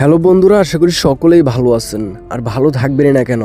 Hello বন্ধুরা, আশা করি সকলেই ভালো আছেন। আর ভালো থাকবেনই না কেন?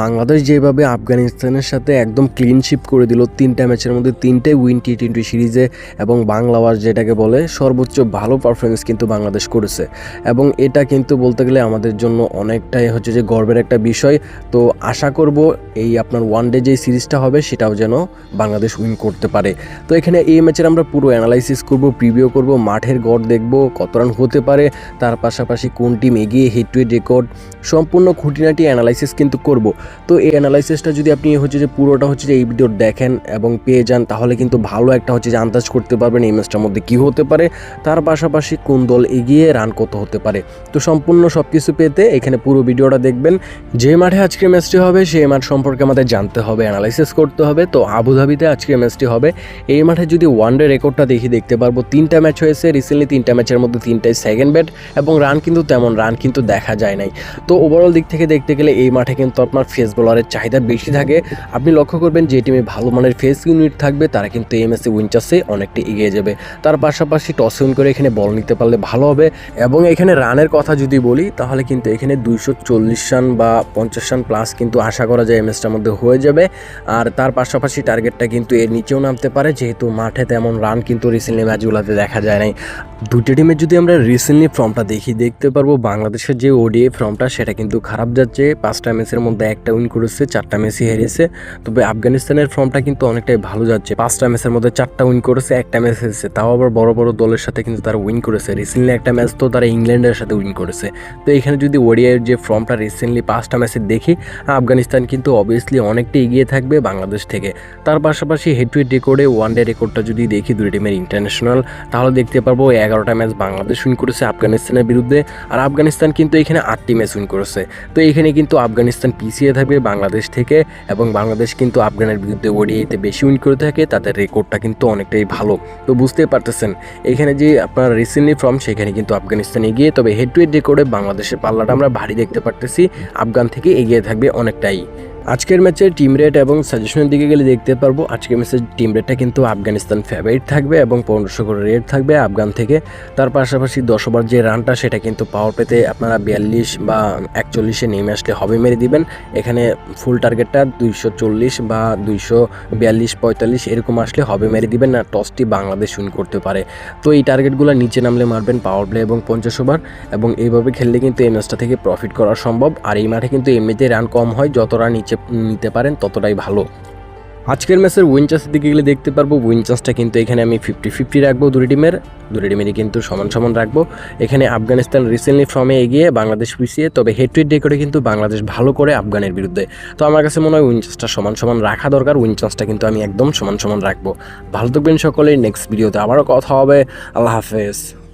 বাংলাদেশ যেভাবে আফগানিস্তানের সাথে একদম ক্লিনশিপ করে দিল, তিনটা ম্যাচের মধ্যে তিনটে উইন টি টোয়েন্টি সিরিজে এবং বাংলা ওয়ার যেটাকে বলে, সর্বোচ্চ ভালো পারফরমেন্স কিন্তু বাংলাদেশ করেছে। এবং এটা কিন্তু বলতে গেলে আমাদের জন্য অনেকটাই হচ্ছে যে গর্বের একটা বিষয়। তো আশা করব এই আপনার ওয়ান ডে যে সিরিজটা হবে, সেটাও যেন বাংলাদেশ উইন করতে পারে। তো এখানে এই ম্যাচের আমরা পুরো অ্যানালাইসিস করব প্রিভিউ করব, মাঠের গড় দেখব, কত রান হতে পারে, তার পাশাপাশি কোন টিম এগিয়ে হিট টু হেড রেকর্ড সম্পূর্ণ খুঁটিনাটি অ্যানালাইসিস কিন্তু করব। তো এই অ্যানালাইসিসটা যদি আপনি হচ্ছে যে পুরোটা হচ্ছে যে এই ভিডিও দেখেন এবং পেয়ে যান, তাহলে কিন্তু ভালো একটা হচ্ছে যে আন্দাজ করতে পারবেন এই ম্যাচটার মধ্যে কী হতে পারে, তার পাশাপাশি কোন দল এগিয়ে রান কত হতে পারে। তো সম্পূর্ণ সব কিছু পেতে এখানে পুরো ভিডিওটা দেখবেন। যে মাঠে আজকে ম্যাচটি হবে, সেই মাঠ সম্পর্কে আমাদের জানতে হবে অ্যানালাইসিস করতে হবে। তো আবুধাবিতে আজকে ম্যাচটি হবে। এই মাঠে যদি ওয়ান ডে রেকর্ডটা দেখি, দেখতে পারব, তিনটা ম্যাচ হয়েছে। রিসেন্টলি তিনটা ম্যাচের মধ্যে তিনটাই সেকেন্ড ব্যাট এবং রান কিন্তু তেমন রান কিন্তু দেখা যায় নাই। তো ওভারঅল দিক থেকে দেখতে গেলে এই মাঠে কিন্তু আপনার ফেস বোলারের চাহিদা বেশি থাকে। আপনি লক্ষ্য করবেন যে টিমে ভালো মানের ফেস ইউনিট থাকবে, তারা কিন্তু এই ম্যাচে উইন চাষে অনেকটা এগিয়ে যাবে। তার পাশাপাশি টস উইন করে এখানে বল নিতে পারলে ভালো হবে এবং এখানে রানের কথা যদি বলি, তাহলে কিন্তু এখানে দুইশো চল্লিশ রান বা পঞ্চাশ রান প্লাস কিন্তু আশা করা যায় এই ম্যাচটার মধ্যে হয়ে যাবে। আর তার পাশাপাশি টার্গেটটা কিন্তু এর নিচেও নামতে পারে, যেহেতু মাঠে তেমন রান কিন্তু রিসেন্টলি ম্যাচগুলোতে দেখা যায় নাই। দুটি টিমের যদি আমরা রিসেন্টলি ফর্মটা দেখি, দেখতে পারব বাংলাদেশের যে ওডিআই ফর্মটা সেটা কিন্তু খারাপ যাচ্ছে। পাঁচটা ম্যাচের মধ্যে একটা উইন করেছে, চারটা ম্যাচই হেরেছে। তবে আফগানিস্তানের ফর্মটা কিন্তু অনেকটাই ভালো যাচ্ছে। পাঁচটা ম্যাচের মধ্যে চারটা উইন করেছে, একটা ম্যাচ হেরেছে। তাও আবার বড় বড় দলের সাথে কিন্তু তারা উইন করেছে। রিসেন্টলি একটা ম্যাচ তো তারা ইংল্যান্ডের সাথে উইন করেছে। তো এখানে যদি ওডিআইয়ের যে ফর্মটা রিসেন্টলি পাঁচটা ম্যাচে দেখি, আফগানিস্তান কিন্তু অবভিয়াসলি অনেকটা এগিয়ে থাকবে বাংলাদেশ থেকে। তার পাশাপাশি হেড টু হেড রেকর্ডে ওয়ান ডে রেকর্ডটা যদি দেখি দুই টিমের ইন্টারন্যাশনাল তাহলে দেখতে পারব এগারোটা ম্যাচ বাংলাদেশ উইন করেছে আফগানিস্তানের বিরুদ্ধে। আর আফগানিস্তান কিন্তু এখানে আটটি ম্যাচ উইন করেছে। তো এখানে কিন্তু আফগানিস্তান পিছিয়ে থাকবে বাংলাদেশ থেকে এবং বাংলাদেশ কিন্তু আফগানের বিরুদ্ধে ওডিআইতে বেশি উইন করে থাকে, তাদের রেকর্ডটা কিন্তু অনেকটাই ভালো। তো বুঝতেই পারতেছেন, এখানে যে আপনার রিসেন্টলি ফর্ম সেখানে কিন্তু আফগানিস্তান এগিয়ে, তবে হেড টু হেড রেকর্ডে বাংলাদেশের পাল্লাটা আমরা ভারী দেখতে পারতেছি, আফগান থেকে এগিয়ে থাকবে অনেকটাই। আজকের ম্যাচে টিম রেট এবং সাজেশনের দিকে গেলে দেখতে পারব, আজকের ম্যাচের টিম রেটটা কিন্তু আফগানিস্তান ফেভারিট থাকবে এবং পনেরোশো করে রেট থাকবে। আফগান থেকে তার পাশাপাশি দশ ওভার যে রানটা, সেটা কিন্তু পাওয়ার পেতে আপনারা বিয়াল্লিশ বা একচল্লিশে নেমে আসলে হবে মেরে দিবেন। এখানে ফুল টার্গেটটা দুইশো চল্লিশ বা দুইশো বিয়াল্লিশ, পঁয়তাল্লিশ এরকম আসলে হবে মেরে দিবেন না টসটি বাংলাদেশ উইন করতে পারে। তো এই টার্গেটগুলো নিচে নামলে মারবেন পাওয়ার প্লে এবং পঞ্চাশ ওভার এবং এইভাবে খেললে কিন্তু এই ম্যাচটা থেকে প্রফিট করা সম্ভব। আর এই মাঠে কিন্তু এমনিতে রান কম হয়, যত রান নিচে নিতে পারেন, ততটাই ভালো। আজকের ম্যাচের উইন চান্সের দিকে গেলে দেখতে পারব উইন চান্সটা কিন্তু এখানে আমি ফিফটি ফিফটি রাখব দুটি টিমের, দুটি টিমেরই কিন্তু সমান সমান রাখব। এখানে আফগানিস্তান রিসেন্টলি ফর্মে এগিয়ে বাংলাদেশ পিছিয়ে, তবে হেড টু হেড করে কিন্তু বাংলাদেশ ভালো করে আফগানের বিরুদ্ধে। তো আমার কাছে মনে হয় উইন চান্সটা সমান সমান রাখা দরকার উইন চান্সটা কিন্তু আমি একদম সমান সমান রাখব। ভালো থাকবেন সকলে নেক্সট ভিডিওতে আবারও কথা হবে। আল্লাহ হাফেজ।